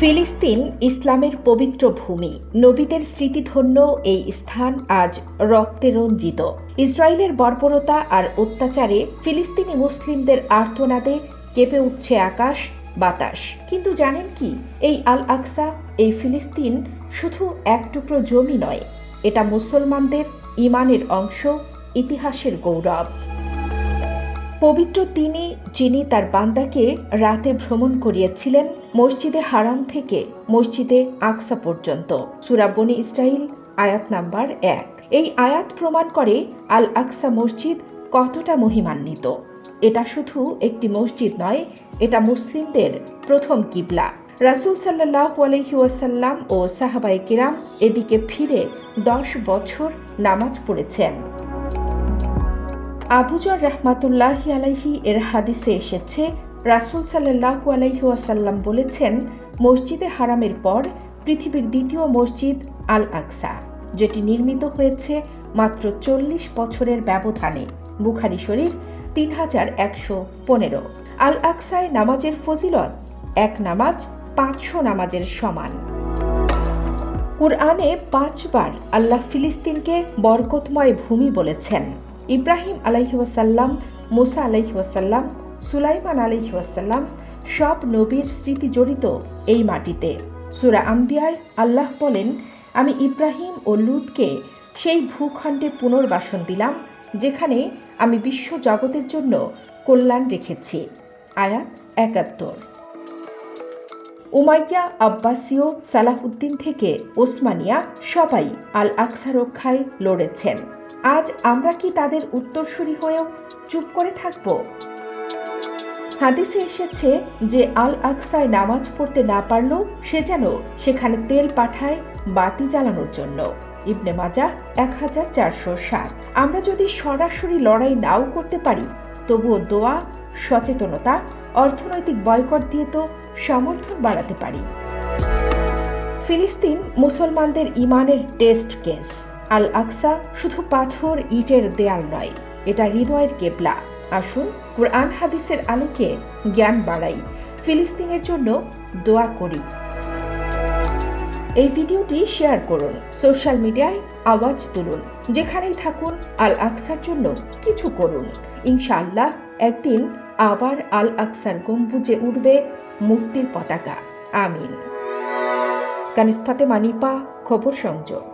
ফিলিস্তিন ইসলামের পবিত্র ভূমি। নবীদের স্মৃতিধন্য এই স্থান আজ রক্তে রঞ্জিত। ইসরায়েলের বর্বরতা আর অত্যাচারে ফিলিস্তিনি মুসলিমদের আর্তনাদে কেঁপে উঠছে আকাশ, বাতাস। কিন্তু জানেন কি, এই আল আকসা এই ফিলিস্তিন শুধু এক টুকরো জমি নয়, এটা মুসলমানদের ইমানের অংশ, ইতিহাসের গৌরব। পবিত্র তিনি যিনি তার বান্দাকে রাতে ভ্রমণ করিয়েছিলেন মসজিদে হারাম থেকে মসজিদে আকসা পর্যন্ত। সুরাবনি ইসরাইল আয়াত নাম্বার এক। এই আয়াত প্রমাণ করে আল আকসা মসজিদ কতটা মহিমান্বিত। এটা শুধু একটি মসজিদ নয়, এটা মুসলিমদের প্রথম কিবলা। রাসুল সাল্লাহ আলহি ওয়াসাল্লাম ও সাহাবাই কিরাম এদিকে ফিরে দশ বছর নামাজ পড়েছেন। আবুজর রহমাতুল্লাহি আলাইহি এর হাদিসে এসেছে, রাসুল সাল্লাহু আলাইহি ওয়াসাল্লাম বলেছেন, মসজিদে হারামের পর পৃথিবীর দ্বিতীয় মসজিদ আল আকসা যেটি নির্মিত হয়েছে মাত্র চল্লিশ বছরের ব্যবধানে, বুখারি শরীফ তিন হাজার একশো পনেরো। আল আকসায় নামাজের ফজিলত, এক নামাজ পাঁচশো নামাজের সমান। কুরআনে পাঁচবার আল্লাহ ফিলিস্তিনকে বরকতময় ভূমি বলেছেন। ইব্রাহিম আলাইহাসাল্লাম মুসা আলাইহাসাল্লাম সুলাইমান আলাইহাসাল্লাম সব নবীর স্মৃতি জড়িত এই মাটিতে। সুরা আম্বিয়ায় আল্লাহ বলেন, আমি ইব্রাহিম ও লুতকে সেই ভূখণ্ডে পুনর্বাসন দিলাম, যেখানে আমি বিশ্ব জগতের জন্য কল্যাণ রেখেছি। আয়াত একাত্তর। উমাইয়া আব্বাসীয় সালাহুদ্দিন থেকে ওসমানিয়া সবাই আল আকসা রক্ষায় লড়েছেন। আজ আমরা কি তাদের উত্তরসূরি হয়েও চুপ করে থাকব? হাদিসে এসেছে যে আল আকসায় নামাজ পড়তে না পারল সে যেন সেখানে তেল পাঠায় বাতি জ্বালানোর জন্য। ইবনে মাজা এক হাজার চারশো সাত। আমরা যদি সরাসরি লড়াই নাও করতে পারি, তবুও দোয়া, সচেতনতা, অর্থনৈতিক বয়কট দিয়ে তো সমর্থন বাড়াতে পারি। ফিলিস্তিন মুসলমানদের ইমানের টেস্ট কেস। আল আকসা শুধু পাথর ইটের দেয়াল নয়, এটা হৃদয়ের কেবলা। আসুন কোরআন হাদিসের আলোকে জ্ঞান বাড়াই। ফিলিস্তিনের জন্য দোয়া করি। এই ভিডিওটি শেয়ার করুন, সোশ্যাল মিডিয়ায় আওয়াজ তুলুন, যেখানেই থাকুন আল আকসার জন্য কিছু করুন। ইনশাআল্লাহ একদিন আবার আল আকসার গম্বুজে উঠবে মুক্তির পতাকা। আমিন। কানিস্তাতে মানিপা খবর সংযোগ।